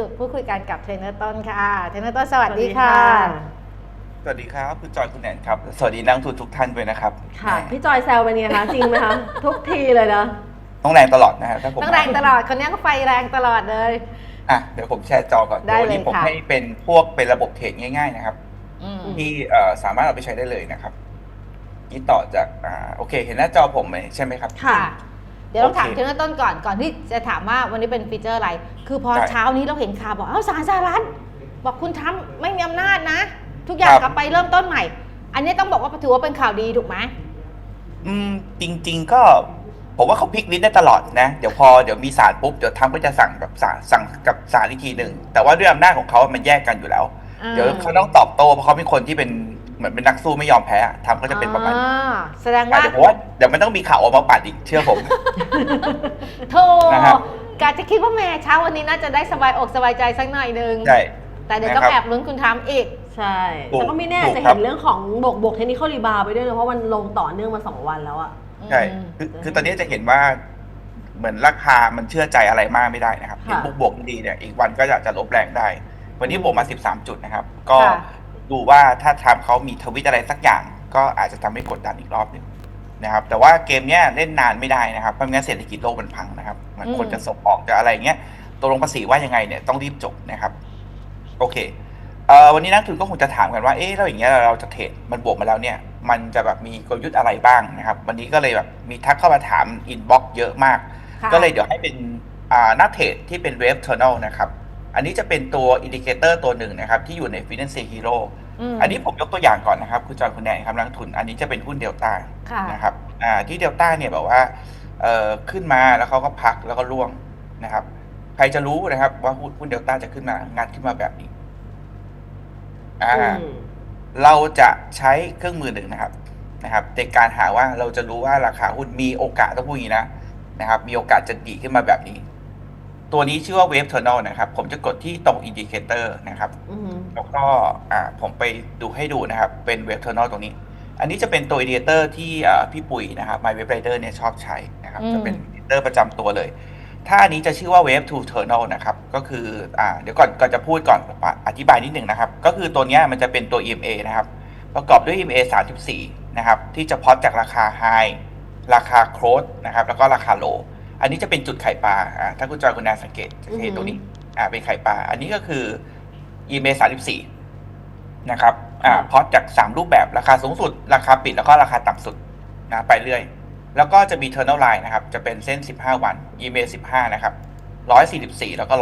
จุดพูดคุยกันกับเทรนเนอร์ต้นค่ะ เทรนเนอร์ต้นสวัสดีค่ะ สวัสดีครับคุณจอยคุณแหนนครับ สวัสดีนักลงทุนทุกท่านด้วยนะครับค่ะ แหมพี่จอยแซวเป็นไงคะ จริงไหมคะ ทุกทีเลยนะ ต้องแรงตลอดนะฮะถ้าผมต้องแรงตลอด คนนี้ก็ไฟแรงตลอดเลย อะเดี๋ยวผมแชร์จอก่อนได้เดี๋ยววันนี้เลยผมค่ะ ให้เป็นพวกเป็นระบบเทรดง่ายๆนะครับ อืม ที่เอ่อสามารถเอาไปใช้ได้เลยนะครับนี่ต่อจากอ่าโอเค เห็นหน้าจอผมไหมใช่ไหมครับ ค่ะเดี๋ยวต้องถามโอเคเทรนเนอร์ต้นก่อนก่อนที่จะถามว่าวันนี้เป็นฟีเจอร์อะไร คือพอได้เช้านี้เราเห็นข่าวบอกเอ้าสารสหรัฐบอกคุณทรัมป์ไม่มีอำนาจนะ ทุกอย่างครับกลับไปเริ่มต้นใหม่ อันนี้ต้องบอกว่าถือว่าเป็นข่าวดีถูกไหมอืมจริง ๆก็ผมว่าเขาพลิกลิ้นได้ตลอดนะ เดี๋ยวพอเดี๋ยวมีศาลปุ๊บเดี๋ยวทรัมป์ก็จะสั่งกับศาลสั่งกับศาลอีกทีหนึ่งแต่ว่าด้วยอำนาจของเขามันแยกกันอยู่แล้วอ่าเดี๋ยวเขาต้องตอบโต้เพราะเขาเป็นคนที่เป็นเห มือนเป็นนักสู้ไม่ยอมแพ้อะทรัมป์ก็จะเป็นประมาณนี้อ่าแสดงอะว่าเดี๋ยวผมว่าเดี๋ยวมันต้องมีข่าวออกมาปัดอีกเชื่อผมโธ่นะครับ กาจะคิดว่าแหม่เช้าวันนี้น่าจะได้สบายอกสบายใจสักหน่อยนึง ใช่ แต่เดี๋ยวต้องนะครับ แอบลุ้นคุณทรัมป์อีก ใช่ถูกแต่ก็ไม่แน่ถูกจะครัเห็บ นเรื่องของบวกบวกเทคนิคอลรีบาวไปด้วยนะเพราะมันลงต่อเนื่องมาสองวันแล้วอะ ใช่อืมคือคือตอนนี้จะเห็นว่า เหมือนราคามันเชื่อใจอะไรมากไม่ได้นะครับค่ะ เห็นบวกบวกดีเนี่ยอีกวันก็อยากจะลบแรงได้ วันนี้บวกมา 13 จุดนะครับ ก็ค่ะ ดูว่าถ้าทรัมป์เขามีทวิตอะไรสักอย่าง ก็อาจจะทำให้กดดันอีกรอบหนึ่งนะครับ แต่ว่าเกมเนี้ยเล่นนานไม่ได้นะครับเพราะไม่งั้นเศรษฐกิจโลกมันพังนะครับ มันคนจะส่งออกจะอะไรเงี้ยตกลงภาษีว่ายังไงเนี่ยต้องรีบจบนะครับ โอเคเอ่อวันนี้นักทุนก็คงจะถามกันว่าเอ๊ะแล้วอย่างเงี้ยเราจะเทรดมันบวกมาแล้วเนี่ย มันจะแบบมีกลยุทธ์อะไรบ้างนะครับ วันนี้ก็เลยแบบมีทักเข้ามาถามอินบ็อกเยอะมากค่ะก็เลยเดี๋ยวให้เป็นอ่าหน้าเทรดที่เป็นเวฟเทอร์นลนะครับ อันนี้จะเป็นตัวอินดิเคเตอร์ตัวหนึ่งนะครับที่อยู่ใน Finance Hero มอันนี้ผมยกตัวอย่างก่อนนะครับ คุณจอห์นคุณแนนครับนักลงทุน อันนี้จะเป็นหุ้นเดลต้าค่ะนะครับอ่าที่เดลต้าเนี่ยแบบว่าเอ่อขึ้นมาแล้วเขาก็พักแล้วก็ร่วงนะครับ ใครจะรู้นะครับ ว่าหุ้นหุ้นเดลต้าจะขึ้นมางัดขึ้นมาแบบนี้อ่าอืมเราจะใช้เครื่องมือหนึ่งนะครับนะครับในการหาว่าเราจะรู้ว่าราคาหุ้นมีโอกาสต้องพูดอย่างนี้นะนะครับ มีโอกาสจะดีขึ้นมาแบบนี้ ตัวนี้ชื่อว่าเวฟเทอร์นลนะครับ ผมจะกดที่ตรงอินดิเคเตอร์นะครับ อืมแล้วก็อ่าผมไปดูให้ดูนะครับ เป็นเวฟเทอร์นลตรงนี้ อันนี้จะเป็นตัวอินดิเคเตอร์ที่อ่าพี่ปุ๋ยนะครับ My Web Rider เนี่ยชอบใช้นะครับอืมจะเป็นอินดิเคเตอร์ประจำตัวเลย ถ้าอันนี้จะชื่อว่า Wave to Terminal นะครับ ก็คืออ่าเดี๋ยวก่อนก่อนจะพูดก่อนอธิบายนิดหนึ่งนะครับ ก็คือตัวเนี้ยมันจะเป็นตัว EMA นะครับ ประกอบด้วย EMA 34 นะครับ ที่จะพอดจากราคา High ราคา Close นะครับ แล้วก็ราคา Low อันนี้จะเป็นจุดไข่ปลาอ่าถ้าคุณจอยคุณนาสังเกตจะเห็นตรงนี้ อ่าเป็นไข่ปลา อันนี้ก็คือ EMA 34 นะครับอ่าพอดจาก 3 รูปแบบราคาสูงสุด ราคาปิดแล้วก็ราคาต่ำสุดนะไปเรื่อย แล้วก็จะมี Terminal Line นะครับ จะเป็นเส้น 15 วัน EMA 15 นะครับ 144 แล้วก็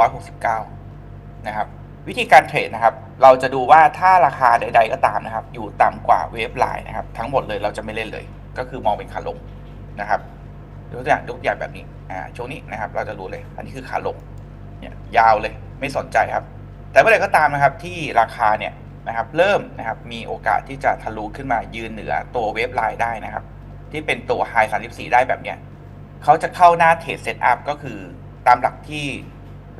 169 นะครับ วิธีการเทรดนะครับ เราจะดูว่าถ้าราคาใด ๆ ก็ตามนะครับ อยู่ต่ำกว่าเวฟไลน์นะครับ ทั้งหมดเลยเราจะไม่เล่นเลย ก็คือมองเป็นขาลงนะครับ ยกตัวอย่างยกตัวอย่างแบบนี้อ่าช่วงนี้นะครับ เราจะรู้เลย อันนี้คือขาลงเนี่ยยาวเลยไม่สนใจครับ แต่เมื่อไหร่ก็ตามนะครับที่ราคาเนี่ยนะครับ เริ่มนะครับมีโอกาสที่จะทะลุขึ้นมายืนเหนือตัวเวฟไลน์ได้นะครับ ที่เป็นตัว High 34 ได้แบบเนี้ยเขาจะเข้าหน้าเทรดเซตอัพก็คือตามหลักที่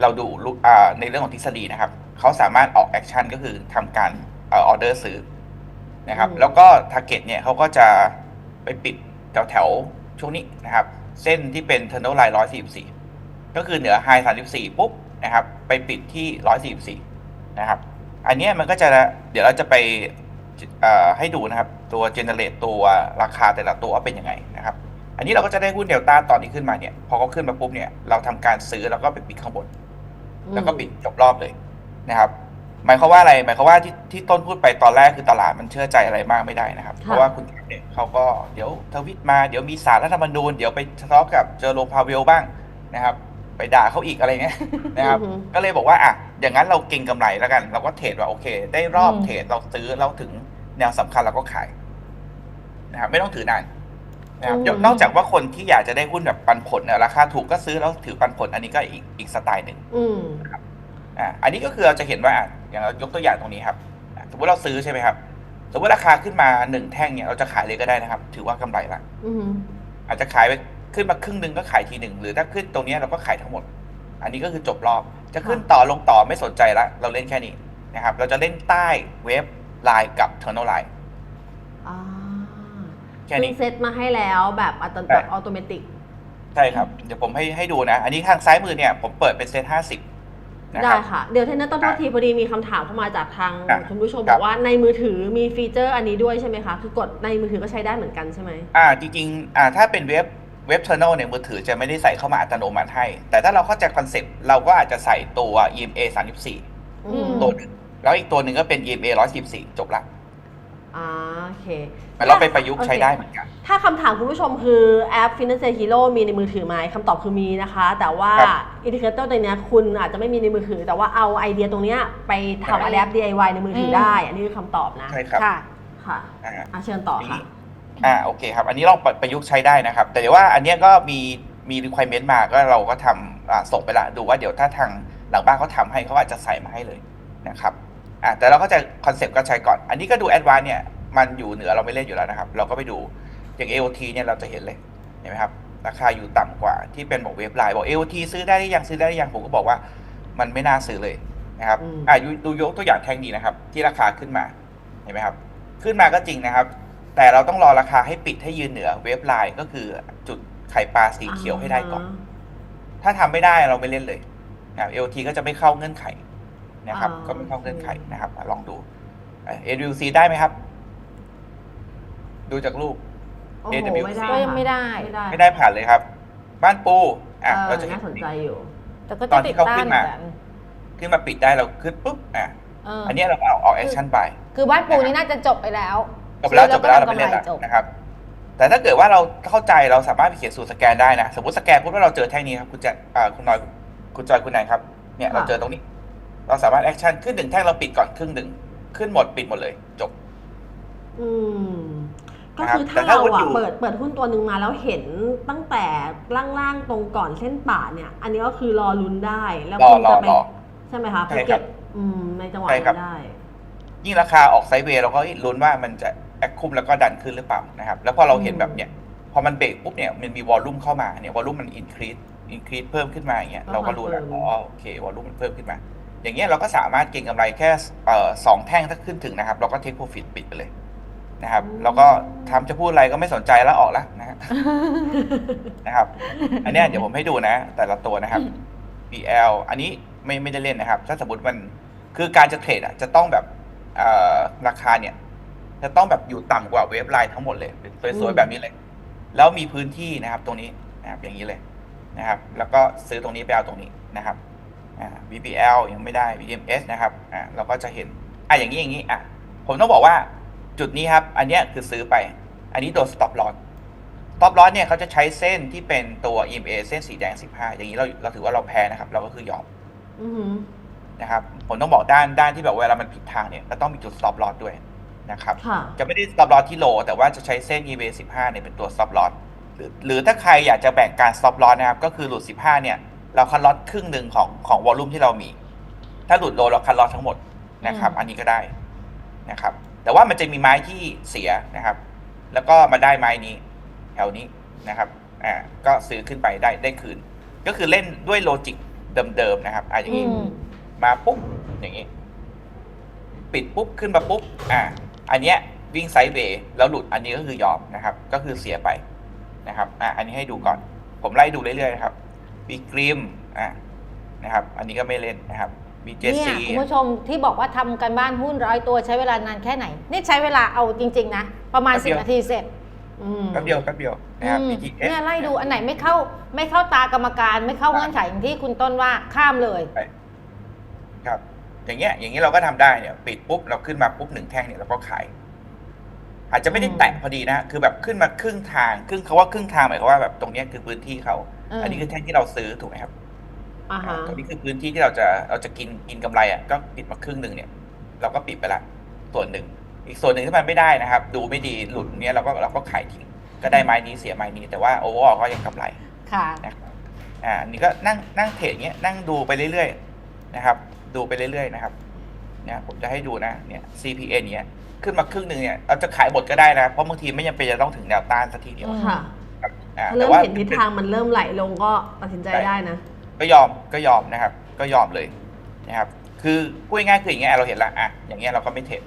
เราดูลุอ่าในเรื่องของทฤษฎีนะครับเขาสามารถออกแอคชั่นก็คือทำการเออเดอร์ซื้อนะครับอืมแล้วก็ t a r g e t เนี่ยเขาก็จะไปปิดแถวแถวๆช่วงนี้นะครับ เส้นที่เป็น t e r n a l line 144ก็คือเหนือ High 34ปุ๊บนะครับ ไปปิดที่144นะครับ อันนี้มันก็จะเดี๋ยวเราจะไปให้ดูนะครับ ตัว generate ตัวราคาแต่ละตัวว่าเป็นยังไงนะครับ อันนี้เราก็จะได้หุ้นเดลต้าตอนนี้ขึ้นมาเนี่ย พอเขาขึ้นมาปุ๊บเนี่ยเราทำการซื้อแล้วก็ไปปิดข้างบน แล้วก็ปิดจบรอบเลยนะครับ หมายความว่าอะไรหมายความว่าที่ที่ต้นพูดไปตอนแรกคือตลาดมันเชื่อใจอะไรมากไม่ได้นะครับ เพราะว่าคุณเนี่ยเขาก็เดี๋ยวทวิตมาเดี๋ยวมีสารรัฐธรรมนูญเดี๋ยวไปทะเลาะกับเจอโรมพาเวลบ้างนะครับ ไปด่าเขาอีกอะไรเงี้ยนะครับอือฮึก็เลยบอกว่าอะอย่างนั้นเราเก่งกำไรแล้วกัน เราก็เทรดว่าโอเค ได้รอบอืมเทรดเราซื้อเราถึงแนวสำคัญเราก็ขายนะครับไม่ต้องถือนานนะครับนอกจากว่าคนที่อยากจะได้หุ้นแบบปันผลเนี่ยราคาถูกก็ซื้อแล้วถือปันผล อันนี้ก็อีกอีกสไตล์หนึ่งอืมอ่าอันนี้ก็คือเราจะเห็นว่า อะอย่างเรายกตัวอย่างตรงนี้ครับอะสมมติเราซื้อใช่ไหมครับ สมมติราคาขึ้นมาหนึ่งแท่งเนี่ยเราจะขายเลยก็ได้นะครับ ถือว่ากำไรละอืมอาจจะขายไปขึ้นมาครึ่งหนึ่งก็ขายทีหนึ่งหรือถ้าขึ้นตรงเนี้ยเราก็ขายทั้งหมด อันนี้ก็คือจบรอบ จะขึ้นต่อลงต่อไม่สนใจละเราเล่นแค่นี้นะครับ เราจะเล่นใต้เว็บไลน์กับเทอร์โนไลน์อ่าแค่นี้ซึ่งเซตมาให้แล้วแบบอัตโนใช่แบบอัตโนมัติใช่ครับ เดี๋ยวผมให้ให้ดูนะ อันนี้ทางซ้ายมือเนี่ยผมเปิดเป็นเซตห้าสิบ นะคได้รับ ค่ะ เดี๋ยวเทนเนอร์ต้องโทษอะทีพอดีมีคำถามเข้ามาจากทางอะคุณผู้ชมครับอบกว่าในมือถือมีฟีเจอร์อันนี้ด้วยใช่ไหมคะ คือกดในมือถือก็ใช้ได้เหมือนกันใช่ไหมอ่าจริงๆอ่าถ้าเป็นเว็บเว็บเทอร์นลเนี่ยมือถือจะไม่ได้ใส่เข้ามาอัตโนมัติให้ แต่ถ้าเราเข้าใจคอนเซปต์เราก็อาจจะใส่ตัว EMA 34 อืม ตัวหนึ่งแล้วอีกตัวหนึ่งก็เป็น EMA 114 จบละ อ่าโอเคมันเราไปประยุกต์โอเคใช้ได้เหมือนกัน ถ้าคำถามคุณผู้ชมคือแอป Finance Hero มีในมือถือไหมคำตอบคือมีนะคะ แต่ว่าครับอินดิเคเตอร์ตัวเนี้ยคุณอาจจะไม่มีในมือถือ แต่ว่าเอาไอเดียตรงเนี้ยไปใช่ทำแอป DIY ในมือถือได้ อันนี้คือคำตอบนะ ใช่ครับค่ะ ค่ะอ่า อะเชิญต่อค่ะ อ่าโอเคครับ อันนี้ลองประยุกต์ใช้ได้นะครับ แต่เดี๋ยวว่าอันเนี้ยก็มีมี requirement มาก็เราก็ทำอ่าส่งไปละดูว่าเดี๋ยวถ้าทางหลังบ้านเขาทำให้เขาอาจจะใส่มาให้เลยนะครับ อ่าแต่เราก็จะคอนเซปต์ก็ใช้ก่อน อันนี้ก็ดูแอดวานเนี่ยมันอยู่เหนือเราไม่เล่นอยู่แล้วนะครับ เราก็ไปดูอย่าง AOT เนี่ยเราจะเห็นเลยเห็นไหมครับราคาอยู่ต่ำกว่าที่เป็นบอกเว็บไลน์บอก AOT ซื้อได้หรือยังซื้อได้หรือยังผมก็บอกว่ามันไม่น่าซื้อเลยนะครับอืมอ่าดูดูยกตัวอย่างแท่งนี้นะครับ ที่ราคาขึ้นมาเห็นไหมครับ ขึ้นมาก็จริงนะครับ แต่เราต้องรอราคาให้ปิดให้ยืนเหนือเว็บไลน์ก็คือจุดไข่ปลาสีเขียวให้ได้ก่อน ถ้าทำไม่ได้เราไม่เล่นเลยนะครับ LT ก็จะไม่เข้าเงื่อนไข นะครับ อ่า ก็ไม่เข้าเงื่อนไขนะครับอะลองดูเอ AWC ได้ไหมครับ ดูจากรูป โอ้โห AWC ไม่ได้ก็ยังไม่ได้ไม่ได้ไม่ได้ผ่านเลยครับ บ้านปูอะเออเราจะเห็น น่าสนใจอยู่ แต่ก็ตอจะนที่ติดเขาตั้ขึ้งนมากันขึ้นมาปิดได้เราขึ้นปุ๊บอะเออออันเนี้ยเราเอาออกแอคชั่นไป คือบ้านปูนี่น่าจะจบไปแล้วจบไปแล้วจบไปแล้วเราซื้ไม่อเล่นก็ละทำกำไรจบนะครับ แต่ถ้าเกิดว่าเราเข้าใจเราสามารถไปเขียนสูตรสแกนได้นะ สมมติสแกนปุ๊บแล้วเราเจอแท่งนี้ครับคุณจะอ่าคุณน้อยคุณจอยคุณนายครับเนี่ยเราค่ะเจอตรงนี้ เราสามารถแอคชั่นขึ้นหนึ่งแท่งเราปิดก่อนครึ่งหนึ่งขึ้นหมดปิดหมดเลยจบ อืม ก็นะครับคือแต่ถ้าถ้าเราหุ้นอะอยู่เปิดเปิดหุ้นตัวหนึ่งมาแล้วเห็นตั้งแต่ล่างๆตรงก่อนเส้นป่าเนี่ย อันนี้ก็คือรอลุ้นได้ แล้วรอคุณรอจะไปรอใช่ไหมคะใช่ไปครัเก็บบอืมในจังหวะใช่ครันั้บนได้ ยิ่งราคาออกไซด์เวย์เราก็ลุ้นว่ามันจะแอคคุมแล้วก็ดันขึ้นหรือเปล่านะครับ แล้วพอเราเห็นแบบเนี้ยพอมันเบรกปุ๊บเนี่ยมันมีวอลลุ่มเข้ามาเนี่ยวอลลุ่มมันอินครีสอินครีสเพิ่มขึ้นมาอย่างเงี้ยก็เราก็รู้แล้วคอนเฟิอ๋ร์อมโอเควอลลุ่มมันเพิ่มขึ้นมา อย่างเงี้ยเราก็สามารถเก็งกำไรแค่เอ่อสองแท่งถ้าขึ้นถึงนะครับ เราก็เทคโปรฟิตปิดไปเลยนะครับแล้วก็ทำจะพูดอะไรก็ไม่สนใจแล้วออกแล้วนะฮะนะครับ อันเนี้ยเดี๋ยวผมให้ดูนะ แต่ละตัวนะครับ BL อันนี้ไม่ไม่ได้เล่นนะครับ ถ้าสมมติมันคือการจะเทรดอะจะต้องแบบเอ่อราคาเนี่ย จะต้องแบบอยู่ต่ำกว่าเวฟไลน์ทั้งหมดเลยสวยๆแบบนี้เลย แล้วมีพื้นที่นะครับ ตรงนี้นะครับอย่างนี้เลยนะครับ แล้วก็ซื้อตรงนี้ไปเอาตรงนี้นะครับ อ่า BBL ยังไม่ได้ BMS นะครับอ่าเราก็จะเห็นอะอย่างนี้อย่างนี้อะผมต้องบอกว่าจุดนี้ครับ อันเนี้ยคือซื้อไป อันนี้ตัว stop loss stop loss เนี่ยเขาจะใช้เส้นที่เป็นตัว EMA เส้นสีแดง 15 อย่างนี้เราเราถือว่าเราแพ้นะครับ เราก็คือยอมอือหือนะครับผมต้องบอกด้านด้านที่แบบเวลามันผิดทางเนี่ยก็ต้องมีจุด stop loss ด้วยนะครับค่ะจะไม่ได้ stop loss ที่โล แต่ว่าจะใช้เส้น EMA 15 เนี่ยเป็นตัว stop loss หรือหรือถ้าใครอยากจะแบ่งการ stop loss นะครับ ก็คือหลุด 15 เนี่ย เราคัดลอตครึ่งหนึ่งของของวอลลุ่มที่เรามี ถ้าหลุดโลเราคัดลอตทั้งหมดนะครับอืมอันนี้ก็ได้นะครับ แต่ว่ามันจะมีไม้ที่เสียนะครับ แล้วก็มาได้ไม้นี้แถวนี้นะครับอ่าก็ซื้อขึ้นไปได้ได้คืน ก็คือเล่นด้วยโลจิกเดิมๆนะครับอ่าอย่างนี้อืมมาปุ๊บอย่างนี้ ปิดปุ๊บขึ้นมาปุ๊บอ่าอันเนี้ยวิ่งไซด์เวย์แล้วหลุดอันนี้ก็คือยอมนะครับ ก็คือเสียไปนะครับอ่าอันนี้ให้ดูก่อน ผมไล่ดูเรื่อยๆนะครับ บีกริมอ่านะครับ อันนี้ก็ไม่เล่นนะครับบีเจเนี่ยซีคุณผู้ชมที่บอกว่าทำกันบ้านหุ้นร้อยตัวใช้เวลานานแค่ไหน นี่ใช้เวลาเอาจริง ๆ นะ ประมาณ 10 นาทีเสร็จอืมแป๊บเดียวแป๊บเดียวนะครับอืม BTS เนี่ยไล่ดูอันไหนไม่เข้าไม่เข้าตากรรมการไม่เข้าเงื่อนไขอย่างที่คุณต้นว่าข้ามเลย ครับ อย่างเงี้ย อย่างเงี้ยเราก็ทำได้เนี่ย ปิดปุ๊บเราขึ้นมาปุ๊บหนึ่งแท่งเนี่ยเราก็ขาย อาจจะไม่ได้อืมแตะพอดีนะ คือแบบขึ้นมาครึ่งทาง ครึ่งเขาว่าครึ่งทางหมายความว่าแบบตรงเนี้ยคือพื้นที่เขาเอออัอันนี้คือแท่งที่เราซื้อถูกไหมครับอ่าฮะตรงนี้คือพื้นที่ที่เราจะเราจะกินกินกำไรอะก็ปิดมาครึ่งหนึ่งเนี่ย เราก็ปิดไปละส่วนหนึ่ง อีกส่วนหนึ่งที่มันไม่ได้นะครับ ดูไม่ดีหลุดเนี้ยเราก็เราก็ขายทิ้งก็ได้ไม้นี้เสียไม้นี้แต่ว่าโอเวอร์ก็ยังกำไรค่ะนะครับอ่าอันนี่ก็นั่งนั่งเทรดอย่างเงี้ยนั่งดูไปเรื่อยๆนะครับ ดูไปเรื่อยๆนะครับเนี่ยผมจะให้ดูนะเนี่ย CPN เนี้ยขึ้นมาครึ่งหนึ่งเนี่ยเราจะขายหมดก็ได้นะเพราะบางทีไม่จำเป็นจะต้องถึงแนวต้านสักทีเดียวอืมค่ะครับ อ่าถ้าแต่เริ่มว่าเห็นทิศทางมันเริ่มไหลลงก็ตัดสินใจได้นะ ก็ยอมก็ยอมนะครับ ก็ยอมเลยนะครับ คือพูดง่ายๆคืออย่างเงี้ยเราเห็นละอะอย่างเงี้ยเราก็ไม่เทรด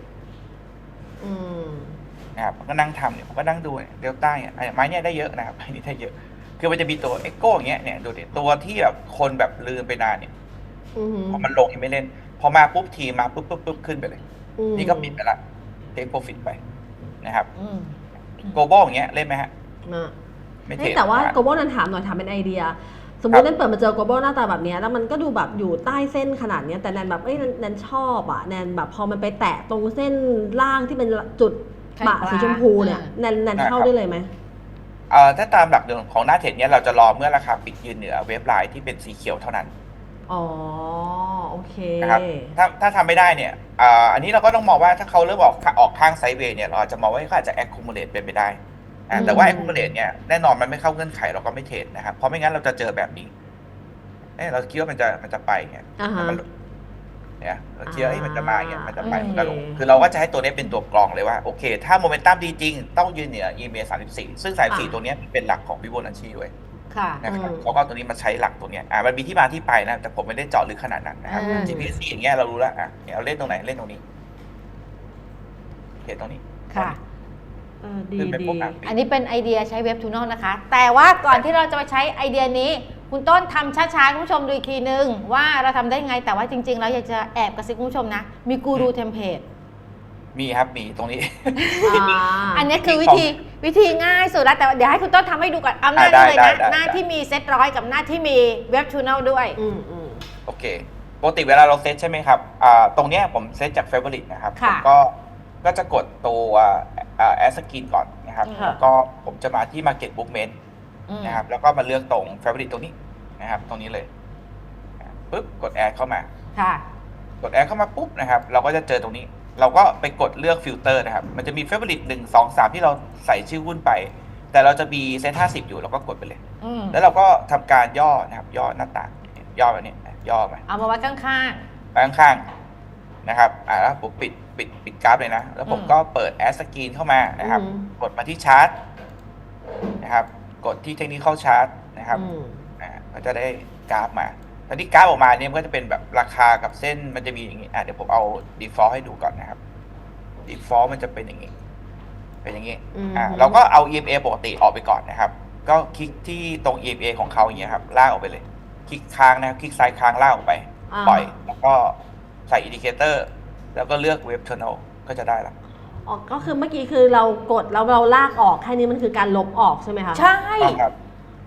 อืม นะครับก็นั่งทำเนี่ยผมก็นั่งดูเนี่ยเดลต้าเนี่ยไอ้ไม้เนี่ยได้เยอะนะครับไม้นี้ได้เยอะ คือมันจะมีตัวเอ็กโก้อย่างเงี้ยเนี่ยดูดิตัวที่แบบคนแบบลืมไปนานเนี่ยอือหือพอมันลงยังไม่เล่น พอมาปุ๊บทีมาปุ๊บปุ๊บปุ๊บขึ้นไปเลย อืมนี่ก็ปิดไปละเทคโปรฟิตไปนะครับอืม โกลบอลอย่างเงี้ยเล่นไหมฮะอะ ไม่เทเฮ้ยรดแต่ว่านะ global นั้นถามหน่อยถามเป็นไอเดีย สมมติแนนเปิดมาเจอ global หน้าตาแบบเนี้ยแล้วมันก็ดูแบบอยู่ใต้เส้นขนาดเนี้ยแต่แนนแบบเอ้ยแนนแนนชอบอะแนนแบบพอมันไปแตะตรงเส้นล่างที่เป็นจุดบะกลางๆสีชมพูเนี่ยอ่าแนนแนนเข้าได้เลยไหมเอ่อถ้าตามหลักเดิมของหน้าเทรดเนี้ยเราจะรอเมื่อราคาปิดยืนเหนือเวฟไลน์ที่เป็นสีเขียวเท่านั้น อ๋อ โอเคนะครับถ้าถ้าทำไม่ได้เนี่ยอ่าอันนี้เราก็ต้องมองว่าถ้าเขาเริ่มออกออกข้างไซด์เวย์เนี่ยเราอาจจะมองว่าเขาอาจจะ accumulate เป็นไปได้อ่า แต่ว่าอืม accumulate เนี่ยแน่นอนมันไม่เข้าเงื่อนไขเราก็ไม่เทรดนะครับ เพราะไม่งั้นเราจะเจอแบบนี้เอ้ยเราคิดว่ามันจะมันจะไปเนี่ยอ่าฮะมันเนี่ยเราคิดว่าเอ้ยมันจะมาอย่างเงี้ยมันจะไปโอเคมันก็ลงคือเราก็จะให้ตัวนี้เป็นตัวกรองเลยว่าโอเค ถ้าโมเมนตัมดีจริง ต้องยืนเหนือ EMA 34 ซึ่ง 34 ตัวเนี้ยเป็นหลักของวิโบนัชชีด้วยค่ะนะครับอืมเขาก็เอาตัวนี้มาใช้หลักตัวเนี้ยอ่ามันมีที่มาที่ไปนะ แต่ผมไม่ได้เจาะลึกขนาดนั้นนะครับอืม GPS อย่างเงี้ยเรารู้แล้วอะเนี่ยเราเล่นตรงไหนเล่นตรงนี้เห็นตรงนี้ค่ะเออดีขึ้นไปดีปุ๊บอะอันนี้เป็นไอเดียใช้เว็บทูนอลนะคะ แต่ว่าก่อนที่เราจะไปใช้ไอเดียนี้ คุณต้นทำช้าๆ คุณผู้ชมดูอีกทีนึง ว่าเราทำได้ไงแต่ว่าจริงๆแล้วอยากจะแอบกระซิบคุณผู้ชมนะ มีกูรูเทมเพลตมีครับมีตรงนี้อ่าอันนี้คือวิธีวิธีง่ายสุดแล้วแต่ว่าเดี๋ยวให้คุณต้นทำให้ดูก่อนเอาหน้าอะนี้เลยได้นะได้หน้าได้ที่มีเซตร้อยกับหน้าที่มีเว็บทูนอลด้วย อืมอืม โอเคปกติเวลาเราเซตใช่ไหมครับอ่าตรงเนี้ยผมเซตจาก Favorite นะครับผค่ะ มก็ก็จะกดตัวอ่า แอสกินก่อนนะครับค่ะ แล้วก็ผมจะมาที่ Market Bookment อืมนะครับแล้วก็มาเลือกตรง Favorite ตรงนี้นะครับตรงนี้เลยอะปุ๊บกดแอดเข้ามา ค่ะ กดแอดเข้ามาปุ๊บนะครับเราก็จะเจอตรงนี้ เราก็ไปกดเลือกฟิลเตอร์นะครับมันจะมี Favorite หนึ่งสองสามที่เราใส่ชื่อหุ้นไป แต่เราจะมีเซตห้าสิบอยู่เราก็กดไปเลย อืมแล้วเราก็ทำการย่อนะครับย่อหน้าต่างย่อแบบนี้ย่อไปเอามาไว้ข้าง ไปข้างๆนะครับอ่าแล้วผมปิด ปิดปิดกราฟเลยนะ แล้วผมอืมก็เปิดแอสกรีนเข้ามานะครับอืมกดมาที่ชาร์ตนะครับ กดที่เทคนิคเข้าชาร์ตนะครับอืมอ่าก็จะได้กราฟมาตอนที่กราฟออกมาเนี่ยมันก็จะเป็นแบบราคากับเส้นมันจะมีอย่างนี้อ่าเดี๋ยวผมเอา default ให้ดูก่อนนะครับ default มันจะเป็นอย่างนี้ เป็นอย่างนี้อืมอ่าเราก็เอา EMA ปกติออกไปก่อนนะครับ ก็คลิกที่ตรง EMA ของเขาอย่างเงี้ยครับลากออกไปเลย คลิกค้างนะครับ คลิกซ้ายค้างลากออกไปอ่าปล่อย แล้วก็ใส่อินดิเคเตอร์ แล้วก็เลือกเว็บ channel ก็จะได้ละอ๋อก็คือเมื่อกี้คือเรากดแล้วเราลากออกแค่นี้มันคือการลบออกใช่ไหมคะๆใช่ ต้องครับ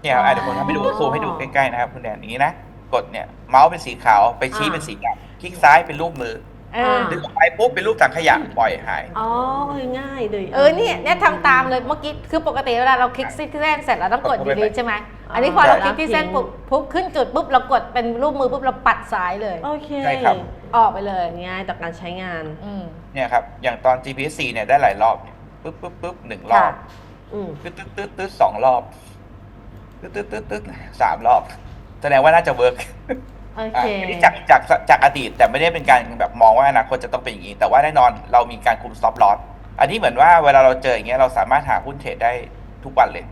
เนี่ยครับอะเดี๋ยวผมทำให้ดูซูมให้ดูใกล้ๆนะครับคุณแดนอย่างนี้นะกดเนี่ยเมาส์เป็นสีขาวไปชี้อ่า เป็นสีดำคลิกซ้ายเป็นรูปมือเออดึงออกไปปุ๊บเป็นรูปถังขยะปล่อยหาย อ๋อเออง่ายเลย เออเนี่ยเนี่ยทำตามเลยเมื่อกี้คือปกติเวลาเราคลิกที่เส้นเสร็จเราต้องกดกดดีเข้าไปลีใช่ไหม อันนี้พอเราคลิกที่เส้นปุ๊บปุ๊บขึ้นจุดปุ๊บเรากดเป็นรูปมือปุ๊บเราปัดซ้ายเลย โอเคใช่ครับ ออกไปเลยง่ายต่อการใช้งานอืม เนี่ยครับ อย่างตอน GPS 4เนี่ยได้หลายรอบเนี่ยปุ๊บปุ๊บปุ๊บหนึ่งรอบค่ะ อืมตึ๊ดตึ๊ดตึ๊ดตึ๊ดสองรอบตึ๊ดตึ๊ดตึ๊ดตึ๊ดสามรอบ แสดงว่าน่าจะเวิร์กโออะเค อันนี้จากจากจากอดีตแต่ไม่ได้เป็นการแบบมองว่าอนาคตจะต้องเป็นอย่างนี้ แต่ว่าแน่นอนเรามีการคุม stop loss อันนี้เหมือนว่าเวลาเราเจออย่างเงี้ยเราสามารถหาหุ้นเทรดได้ทุกวันเลย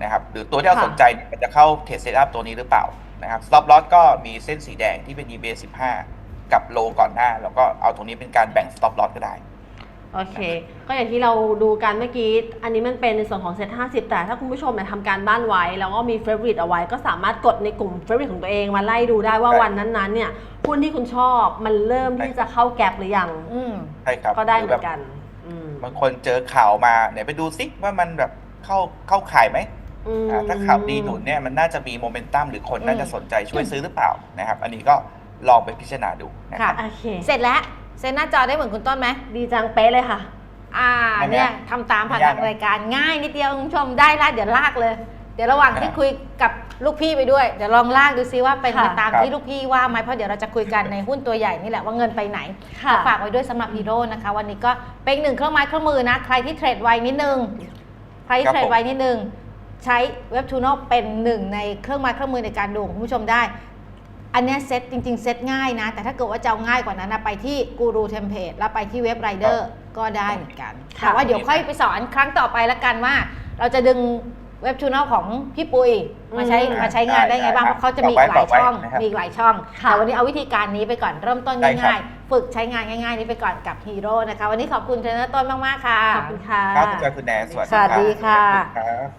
นะครับหรือตัวที่เราค่ะสนใจเนี่ยมันจะเข้าเทรดเซตอัพตัวนี้หรือเปล่านะครับ stop loss ก็มีเส้นสีแดงที่เป็น EBA 15 กับโลก่อนหน้า แล้วก็เอาตรงนี้เป็นการแบ่ง stop loss ก็ได้ โอเค ก็อย่างที่เราดูกันเมื่อกี้ อันนี้มันเป็นในส่วนของเซต50 แต่ถ้าคุณผู้ชมเนี่ยทำการบ้านไว้ แล้วก็มีเฟ v o r i t e เอาไว้ ก็สามารถกดในกลุ่มเฟ v o r i t e ของตัวเองมาไล่ดูได้ว่าใช่วันนั้นๆเนี่ยหุ้นที่คุณชอบมันเริ่มที่จะเข้าแกลบหรือยังอืมใช่ครับก็ได้หเหรืมืแบอบนกันอืมบางคนเจอข่าวมาไหนไปดูซิว่ามันแบบเข้าเข้าขายไหม อืม อ่าถ้าข่าวดีหนุนเนี่ยมันน่าจะมีโมเมนตัมหรือคนน่าจะสนใจช่วยซื้อหรือเปล่านะครับ อันนี้ก็ลองไปพิจารณาดูนะครับ โอเค เสร็จแล้ว เซ็นหน้าจอได้เหมือนคุณต้นไหม ดีจังเป๊ะเลยค่ะ อ่าไม่ยากเนี่ยทำตามผ่านไม่ยากทางรายการง่ายนิดเดียวคุณผู้ชมได้ละเดี๋ยวลากเลย เดี๋ยวระหว่างที่อ่าคุยกับลูกพี่ไปด้วย เดี๋ยวลองลากดูซิว่าเป็นค่ะไปตามครับที่ลูกพี่ว่าไหมเพราะเดี๋ยวเราจะคุยกันในหุ้นตัวใหญ่นี่แหละว่าเงินไปไหน ค่ะ ฝากไว้ด้วยสำหรับฮีโร่นะคะ วันนี้ก็เป็นอีกหนึ่งเครื่องไม้เครื่องมือนะ ใครที่เทรดไวนิดนึง ใครที่ครับเทรดผมไวนิดนึง ใช้เว็บทูโนเป็นหนึ่งในเครื่องไม้เครื่องมือในการดูของคุณผู้ชมได้ อันเนี้ยเซ็ตจริง ๆ เซ็ตง่ายนะ แต่ถ้าเกิดว่าจะเอาง่ายกว่านั้นนะไปที่กูรูเทมเพลตแล้วไปที่เว็บไรเดอร์ก็ได้เหมือนกันค่ะแต่ว่าเดี๋ยวค่อยไปสอนครั้งต่อไปละกันว่า เราจะดึงเว็บทูนอลของพี่ปุยมาใช้อืมมาใช้งานได้ไงบ้างได้เพราะเขาจะมีอีกหลายบอกไว้ช่องนะครับมีอีกหลายช่องค่ะแต่วันนี้เอาวิธีการนี้ไปก่อนเริ่มต้นได้ครับง่ายๆ ฝึกใช้งานง่ายๆ นี้ไปก่อนกับฮีโร่นะคะ วันนี้ขอบคุณเทรนเนอร์ต้นมากๆค่ะ ขอบคุณค่ะครับคุณจอยคุณแนนสวัสดีสวัสดีค่ะขอบคุณครับ